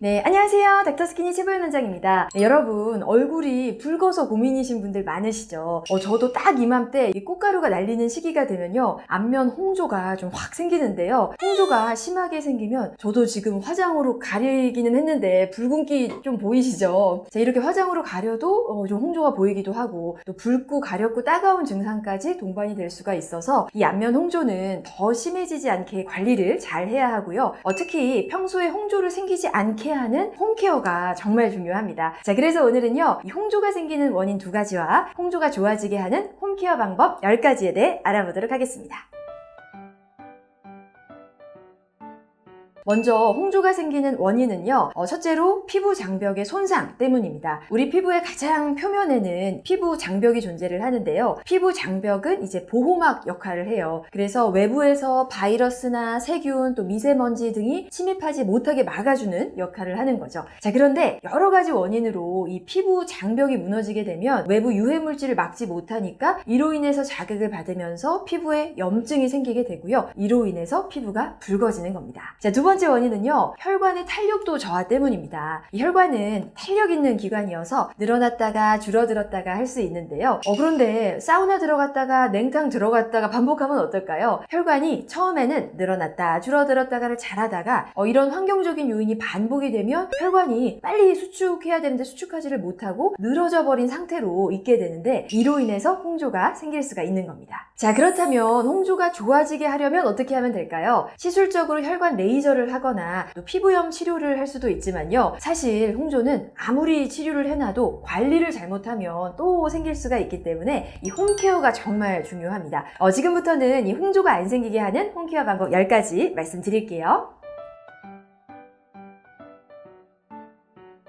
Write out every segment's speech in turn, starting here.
네, 안녕하세요. 닥터스키니 최보현 원장입니다. 네, 여러분, 얼굴이 붉어서 고민이신 분들 많으시죠? 어, 저도 딱 이맘때 이 꽃가루가 날리는 시기가 되면요. 안면 홍조가 좀 확 생기는데요. 홍조가 심하게 생기면 저도 지금 화장으로 가리기는 했는데 붉은기 좀 보이시죠? 자, 이렇게 화장으로 가려도 어, 좀 홍조가 보이기도 하고 또 붉고 가렵고 따가운 증상까지 동반이 될 수가 있어서 이 안면 홍조는 더 심해지지 않게 관리를 잘 해야 하고요. 어, 특히 평소에 홍조를 생기지 않게 하는 홈케어가 정말 중요합니다. 자, 그래서 오늘은요, 이 홍조가 생기는 원인 두 가지와 홍조가 좋아지게 하는 홈케어 방법 10가지에 대해 알아보도록 하겠습니다. 먼저 홍조가 생기는 원인은요, 어, 첫째로 피부 장벽의 손상 때문입니다. 우리 피부의 가장 표면에는 피부 장벽이 존재를 하는데요. 피부 장벽은 이제 보호막 역할을 해요. 그래서 외부에서 바이러스나 세균 또 미세먼지 등이 침입하지 못하게 막아주는 역할을 하는 거죠. 자, 그런데 여러 가지 원인으로 이 피부 장벽이 무너지게 되면 외부 유해 물질을 막지 못하니까 이로 인해서 자극을 받으면서 피부에 염증이 생기게 되고요. 이로 인해서 피부가 붉어지는 겁니다. 자, 두 번째 원인은요. 혈관의 탄력도 저하 때문입니다. 이 혈관은 탄력 있는 기관이어서 늘어났다가 줄어들었다가 할 수 있는데요. 어, 그런데 사우나 들어갔다가 냉탕 들어갔다가 반복하면 어떨까요? 혈관이 처음에는 늘어났다 줄어들었다가를 잘하다가 어, 이런 환경적인 요인이 반복이 되면 혈관이 빨리 수축해야 되는데 수축하지를 못하고 늘어져 버린 상태로 있게 되는데 이로 인해서 홍조가 생길 수가 있는 겁니다. 자 그렇다면 홍조가 좋아지게 하려면 어떻게 하면 될까요? 시술적으로 혈관 레이저를 하거나 또 피부염 치료를 할 수도 있지만요. 사실 홍조는 아무리 치료를 해놔도 관리를 잘못하면 또 생길 수가 있기 때문에 이 홈케어가 정말 중요합니다. 어, 지금부터는 이 홍조가 안 생기게 하는 홈케어 방법 10가지 말씀드릴게요.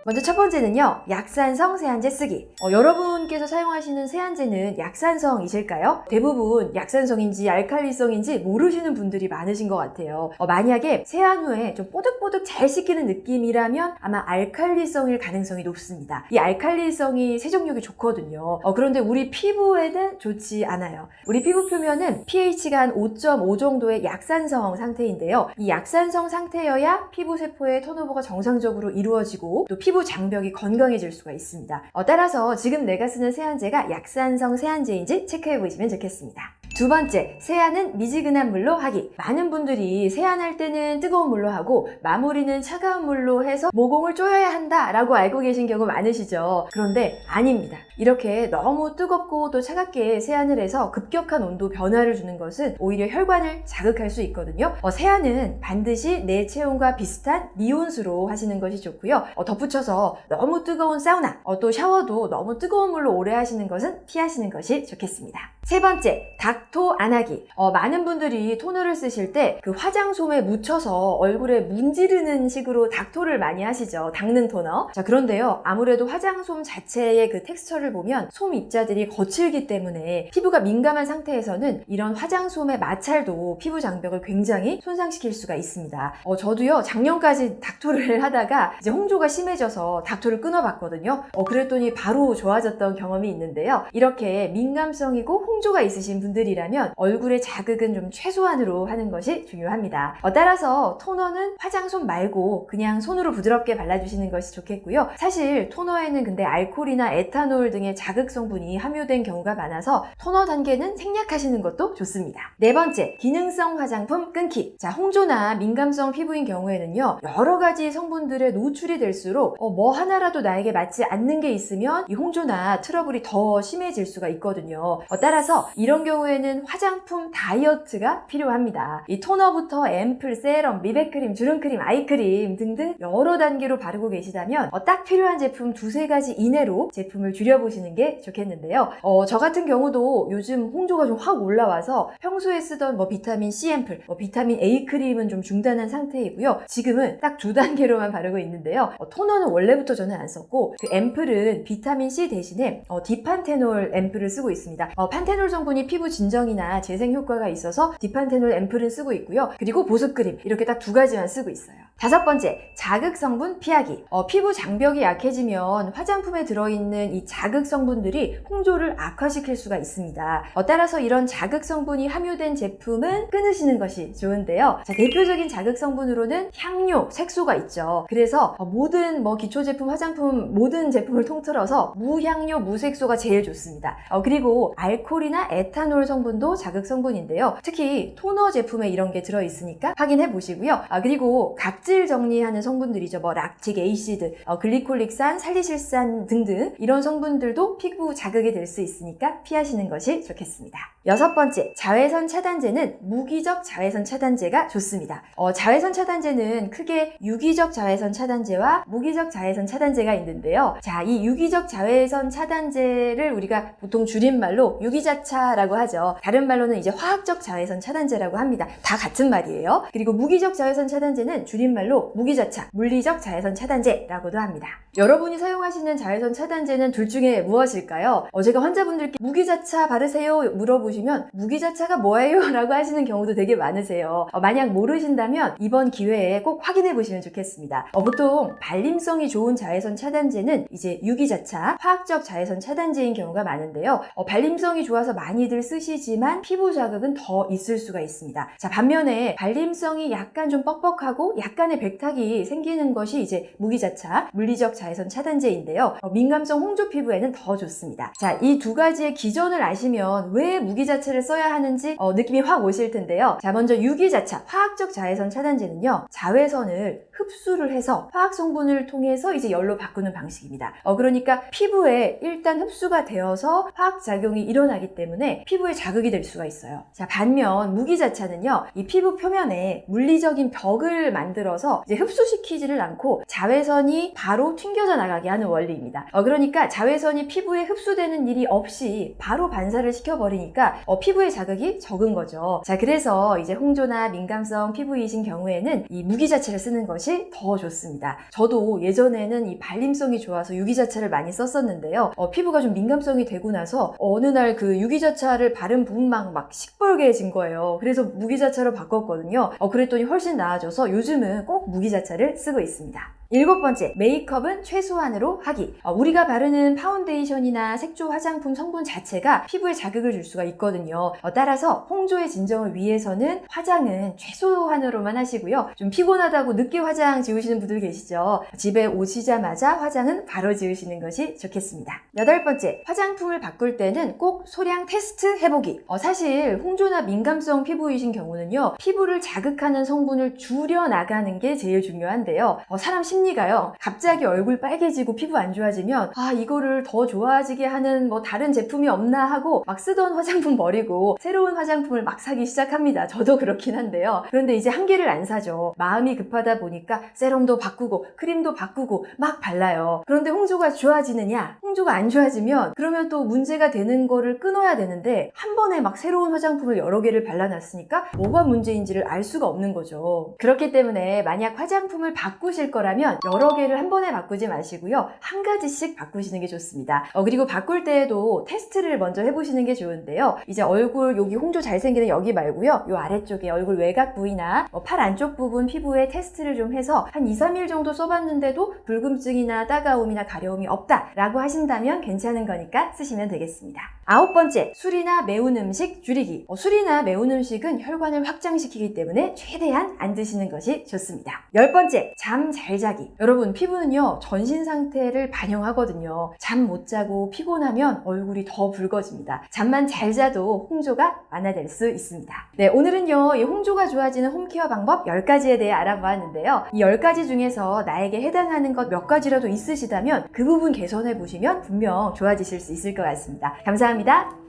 먼저 첫 번째는요, 약산성 세안제 쓰기. 어, 여러분 께서 사용하시는 세안제는 약산성이실까요? 대부분 약산성인지 알칼리성인지 모르시는 분들이 많으신 것 같아요. 어, 만약에 세안 후에 좀 뽀득뽀득 잘 씻기는 느낌이라면 아마 알칼리성일 가능성이 높습니다. 이 알칼리성이 세정력이 좋거든요. 어, 그런데 우리 피부에는 좋지 않아요. 우리 피부 표면은 pH가 한 5.5 정도의 약산성 상태인데요. 이 약산성 상태여야 피부 세포의 턴오버가 정상적으로 이루어지고 또 피부 장벽이 건강해질 수가 있습니다. 어, 따라서 지금 내가 쓰는 세안제가 약산성 세안제인지 체크해 보시면 좋겠습니다. 두 번째, 세안은 미지근한 물로 하기. 많은 분들이 세안할 때는 뜨거운 물로 하고 마무리는 차가운 물로 해서 모공을 조여야 한다라고 알고 계신 경우 많으시죠. 그런데 아닙니다. 이렇게 너무 뜨겁고 또 차갑게 세안을 해서 급격한 온도 변화를 주는 것은 오히려 혈관을 자극할 수 있거든요. 어, 세안은 반드시 내 체온과 비슷한 미온수로 하시는 것이 좋고요. 어, 덧붙여서 너무 뜨거운 사우나, 어, 또 샤워도 너무 뜨거운 물로 오래 하시는 것은 피하시는 것이 좋겠습니다. 세 번째, 닥토 안 하기. 어, 많은 분들이 토너를 쓰실 때 그 화장솜에 묻혀서 얼굴에 문지르는 식으로 닥토를 많이 하시죠. 닦는 토너. 자, 그런데요. 아무래도 화장솜 자체의 그 텍스처를 보면 솜 입자들이 거칠기 때문에 피부가 민감한 상태에서는 이런 화장솜의 마찰도 피부 장벽을 굉장히 손상시킬 수가 있습니다. 어, 저도요. 작년까지 닥토를 하다가 이제 홍조가 심해져서 닥토를 끊어봤거든요. 어, 그랬더니 바로 좋아졌던 경험이 있는데요. 이렇게 민감성이고 홍조가 있으신 분들이라 면 얼굴의 자극은 좀 최소한으로 하는 것이 중요합니다. 어, 따라서 토너는 화장솜 말고 그냥 손으로 부드럽게 발라주시는 것이 좋겠고요. 사실 토너에는 근데 알코올이나 에탄올 등의 자극 성분이 함유된 경우가 많아서 토너 단계는 생략하시는 것도 좋습니다. 네 번째, 기능성 화장품 끊기. 자, 홍조나 민감성 피부인 경우에는요, 여러 가지 성분들에 노출이 될수록 어, 뭐 하나라도 나에게 맞지 않는 게 있으면 이 홍조나 트러블이 더 심해질 수가 있거든요. 어, 따라서 이런 경우에는 화장품 다이어트가 필요합니다. 이 토너부터 앰플, 세럼, 미백크림, 주름크림, 아이크림 등등 여러 단계로 바르고 계시다면 어, 딱 필요한 제품 두세 가지 이내로 제품을 줄여보시는 게 좋겠는데요. 어, 저 같은 경우도 요즘 홍조가 좀 확 올라와서 평소에 쓰던 뭐 비타민 C 앰플, 뭐 비타민 A 크림은 좀 중단한 상태이고요. 지금은 딱 두 단계로만 바르고 있는데요. 어, 토너는 원래부터 저는 안 썼고 그 앰플은 비타민 C 대신에 어, 디판테놀 앰플을 쓰고 있습니다. 어, 판테놀 성분이 피부 진 정이나 재생 효과가 있어서 디판테놀 앰플은 쓰고 있고요. 그리고 보습 크림 이렇게 딱 두 가지만 쓰고 있어요. 다섯 번째, 자극 성분 피하기. 어, 피부 장벽이 약해지면 화장품에 들어있는 이 자극 성분들이 홍조를 악화시킬 수가 있습니다. 어, 따라서 이런 자극 성분이 함유된 제품은 끊으시는 것이 좋은데요. 자, 대표적인 자극 성분으로는 향료, 색소가 있죠. 그래서 어, 모든 뭐 기초 제품, 화장품 모든 제품을 통틀어서 무향료, 무색소가 제일 좋습니다. 어, 그리고 알코올이나 에탄올 성분도 자극 성분인데요. 특히 토너 제품에 이런 게 들어 있으니까 확인해 보시고요. 아, 그리고 각질 정리하는 성분들이죠. 뭐 락틱 에이시드, 어, 글리콜릭산, 살리실산 등등 이런 성분들도 피부 자극이 될 수 있으니까 피하시는 것이 좋겠습니다. 여섯 번째, 자외선 차단제는 무기적 자외선 차단제가 좋습니다. 어, 자외선 차단제는 크게 유기적 자외선 차단제와 무기적 자외선 차단제가 있는데요. 자, 이 유기적 자외선 차단제를 우리가 보통 줄임말로 유기자차라고 하죠. 다른 말로는 이제 화학적 자외선 차단제라고 합니다. 다 같은 말이에요. 그리고 무기적 자외선 차단제는 줄임말 로 무기자차, 물리적 자외선 차단제라고도 합니다. 여러분이 사용하시는 자외선 차단제는 둘 중에 무엇일까요? 어, 제가 환자분들께 무기자차 바르세요 물어보시면 무기자차가 뭐예요? 라고 하시는 경우도 되게 많으세요. 어, 만약 모르신다면 이번 기회에 꼭 확인해 보시면 좋겠습니다. 어, 보통 발림성이 좋은 자외선 차단제는 이제 유기자차, 화학적 자외선 차단제인 경우가 많은데요. 어, 발림성이 좋아서 많이들 쓰시지만 피부 자극은 더 있을 수가 있습니다. 자, 반면에 발림성이 약간 좀 뻑뻑하고 약간의 백탁이 생기는 것이 이제 무기자차, 물리적 자외선 차단제인데요. 어, 민감성 홍조 피부에는 더 좋습니다. 자, 이 두 가지의 기전을 아시면 왜 무기자차를 써야 하는지 어, 느낌이 확 오실 텐데요. 자, 먼저 유기자차, 화학적 자외선 차단제는요. 자외선을 흡수를 해서 화학 성분을 통해서 이제 열로 바꾸는 방식입니다. 어, 그러니까 피부에 일단 흡수가 되어서 화학 작용이 일어나기 때문에 피부에 자극이 될 수가 있어요. 자, 반면 무기자차는요. 이 피부 표면에 물리적인 벽을 만들어서 이제 흡수시키지를 않고 자외선이 바로 튕 겨져 나가게 하는 원리입니다. 어, 그러니까 자외선이 피부에 흡수되는 일이 없이 바로 반사를 시켜버리니까 어, 피부에 자극이 적은 거죠. 자, 그래서 이제 홍조나 민감성 피부이신 경우에는 이 무기자차를 쓰는 것이 더 좋습니다. 저도 예전에는 이 발림성이 좋아서 유기자차를 많이 썼었는데요. 어, 피부가 좀 민감성이 되고 나서 어느 날 그 유기자차를 바른 부분만 막 시뻘개진 거예요. 그래서 무기자차로 바꿨거든요. 어, 그랬더니 훨씬 나아져서 요즘은 꼭 무기자차를 쓰고 있습니다. 일곱 번째, 메이크업은 최소한으로 하기. 어, 우리가 바르는 파운데이션이나 색조 화장품 성분 자체가 피부에 자극을 줄 수가 있거든요. 어, 따라서 홍조의 진정을 위해서는 화장은 최소한으로만 하시고요. 좀 피곤하다고 늦게 화장 지우시는 분들 계시죠? 집에 오시자마자 화장은 바로 지우시는 것이 좋겠습니다. 여덟 번째, 화장품을 바꿀 때는 꼭 소량 테스트 해보기. 어, 사실 홍조나 민감성 피부이신 경우는요, 피부를 자극하는 성분을 줄여 나가는 게 제일 중요한데요. 어, 사람 심 리가요, 갑자기 얼굴 빨개지고 피부 안 좋아지면 아 이거를 더 좋아지게 하는 뭐 다른 제품이 없나 하고 막 쓰던 화장품 버리고 새로운 화장품을 막 사기 시작합니다. 저도 그렇긴 한데요. 그런데 이제 한 개를 안 사죠. 마음이 급하다 보니까 세럼도 바꾸고 크림도 바꾸고 막 발라요. 그런데 홍조가 좋아지느냐? 홍조가 안 좋아지면 그러면 또 문제가 되는 거를 끊어야 되는데 한 번에 막 새로운 화장품을 여러 개를 발라놨으니까 뭐가 문제인지를 알 수가 없는 거죠. 그렇기 때문에 만약 화장품을 바꾸실 거라면 여러 개를 한 번에 바꾸지 마시고요. 한 가지씩 바꾸시는 게 좋습니다. 어, 그리고 바꿀 때에도 테스트를 먼저 해보시는 게 좋은데요. 이제 얼굴 여기 홍조 잘 생기는 여기 말고요. 요 아래쪽에 얼굴 외곽 부위나 뭐 팔 안쪽 부분 피부에 테스트를 좀 해서 한 2, 3일 정도 써봤는데도 붉음증이나 따가움이나 가려움이 없다라고 하신다면 괜찮은 거니까 쓰시면 되겠습니다. 아홉 번째, 술이나 매운 음식 줄이기. 어, 술이나 매운 음식은 혈관을 확장시키기 때문에 최대한 안 드시는 것이 좋습니다. 열 번째, 잠 잘 자 기. 여러분, 피부는요, 전신 상태를 반영하거든요. 잠 못 자고 피곤하면 얼굴이 더 붉어집니다. 잠만 잘 자도 홍조가 완화될 수 있습니다. 네, 오늘은요, 이 홍조가 좋아지는 홈케어 방법 10가지에 대해 알아보았는데요. 이 10가지 중에서 나에게 해당하는 것 몇 가지라도 있으시다면 그 부분 개선해 보시면 분명 좋아지실 수 있을 것 같습니다. 감사합니다.